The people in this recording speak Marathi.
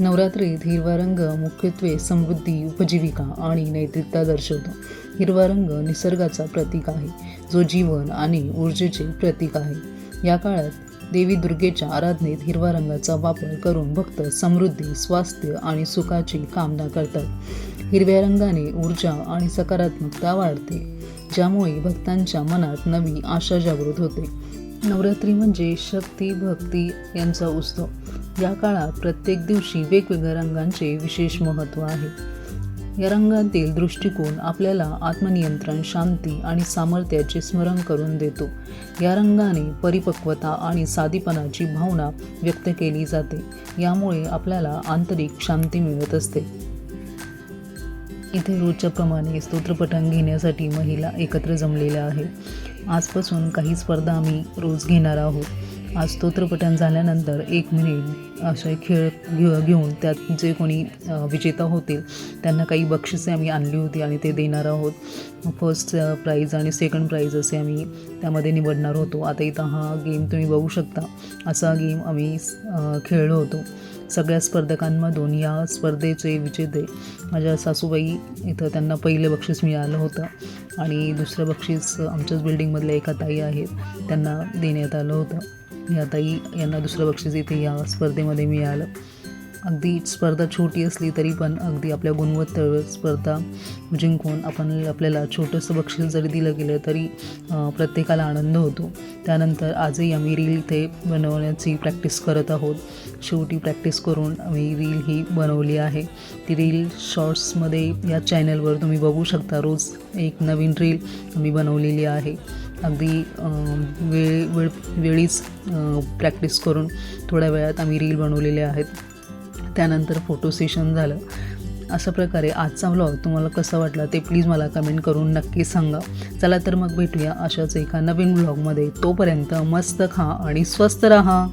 नवरात्रीत हिरवा रंग मुख्यत्वे समृद्धी उपजीविका आणि नैतिकता दर्शवतो. हिरवा रंग निसर्गाचा प्रतीक आहे जो जीवन आणि ऊर्जेचे प्रतीक आहे. या काळात देवी दुर्गेच्या आराधनेत हिरवा रंगाचा वापर करून भक्त समृद्धी स्वास्थ्य आणि सुखाची कामना करतात. हिरव्या रंगाने ऊर्जा आणि सकारात्मकता वाढते ज्यामुळे भक्तांच्या मनात नवी आशा जागृत होते. नवरात्री म्हणजे शक्ती भक्ती यांचा उत्सव. या काळात प्रत्येक दिवशी वेगवेगळ्या रंगांचे विशेष महत्त्व आहे. या रंगातील दृष्टिकोन आपल्याला आत्मनियंत्रण शांती आणि सामर्थ्याचे स्मरण करून देतो. या रंगाने परिपक्वता आणि साधीपणाची भावना व्यक्त केली जाते. यामुळे आपल्याला आंतरिक शांती मिळत असते. इथे रोजच्या प्रमाणे स्तोत्रपठण घेण्यासाठी महिला एकत्र जमलेल्या आहेत. आजपासून काही स्पर्धा आम्ही रोज घेणार आहोत. आज स्तोत्रपठण झाल्यानंतर एक मिनिट असे खेळ घेऊ घेऊन त्यात जे कोणी विजेता होतील त्यांना काही बक्षिसे आम्ही आणली होती आणि ते देणार आहोत. फर्स्ट प्राईज आणि सेकंड प्राईज असे आम्ही त्यामध्ये निवडणार होतो. आता इथं हा गेम तुम्ही बघू शकता. असा गेम आम्ही खेळलो होतो. सगळ्या स्पर्धकांमधून या स्पर्धेचे विजेते माझ्या सासूबाई इथं त्यांना पहिलं बक्षीस मिळालं होतं. आणि दुसरं बक्षीस आमच्याच बिल्डिंगमधल्या एका ताई आहेत. त्यांना देण्यात आलं होतं. या ताई यांना दुसरं बक्षीस इथे या स्पर्धेमध्ये मिळालं. अगदी स्पर्धा छोटी असली तरी पण अगदी आपल्या गुणवत्तेवर स्पर्धा जिंकून आपण आपल्याला छोटंसं बक्षीस जरी दिलं गेलं तरी प्रत्येकाला आनंद होतो. त्यानंतर आजही आम्ही रील इथे बनवण्याची प्रॅक्टिस करत आहोत. शेवटी प्रॅक्टिस करून आम्ही रील ही बनवली आहे. ती रील शॉर्ट्समध्ये या चॅनलवर तुम्ही बघू शकता. रोज एक नवीन रील आम्ही बनवलेली आहे. अगदी वेळ वेळ वेळीच प्रॅक्टिस करून थोड्या वेळात आम्ही रील बनवलेले आहेत. त्यानंतर फोटो सेशन झालं. अशा प्रकारे आजचा व्लॉग तुम्हाला कसा वाटला ते प्लीज मला कमेंट करून नक्की सांगा. चला तर मग भेटूया अशाच एका नवीन व्लॉगमध्ये तोपर्यंत मस्त खा आणि स्वस्त राहा.